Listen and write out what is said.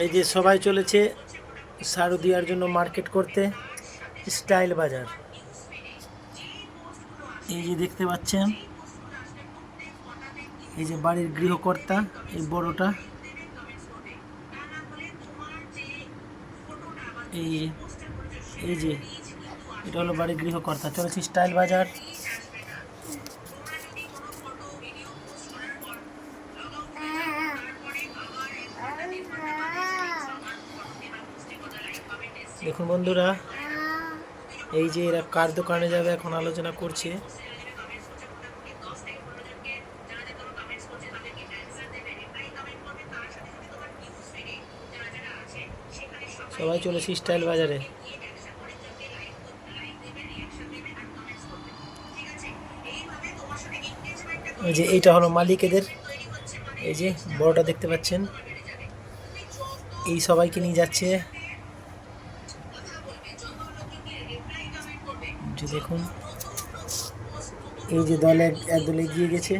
এই যে সবাই চলেছে শারদিয়ার জন্য মার্কেট করতে, স্টাইল বাজার। এই যে দেখতে পাচ্ছেন, এই যে বাড়ির গৃহকর্তা, এই বড়টা। এই এই যে, এটা হলো বাড়ির গৃহকর্তা। চলেছে স্টাইল বাজার। দেখুন বন্ধুরা, এই যে এরা কার দোকানে যাবে এখন আলোচনা করছে। সবাই চলেছে স্টাইল বাজারে। ওই যে এইটা হলো মালিক এদের। এই যে বড়টা দেখতে পাচ্ছেন। এই সবাইকে নিয়ে যাচ্ছে। দেখুন। এই যে দলে এক দলে এগিয়ে গেছে।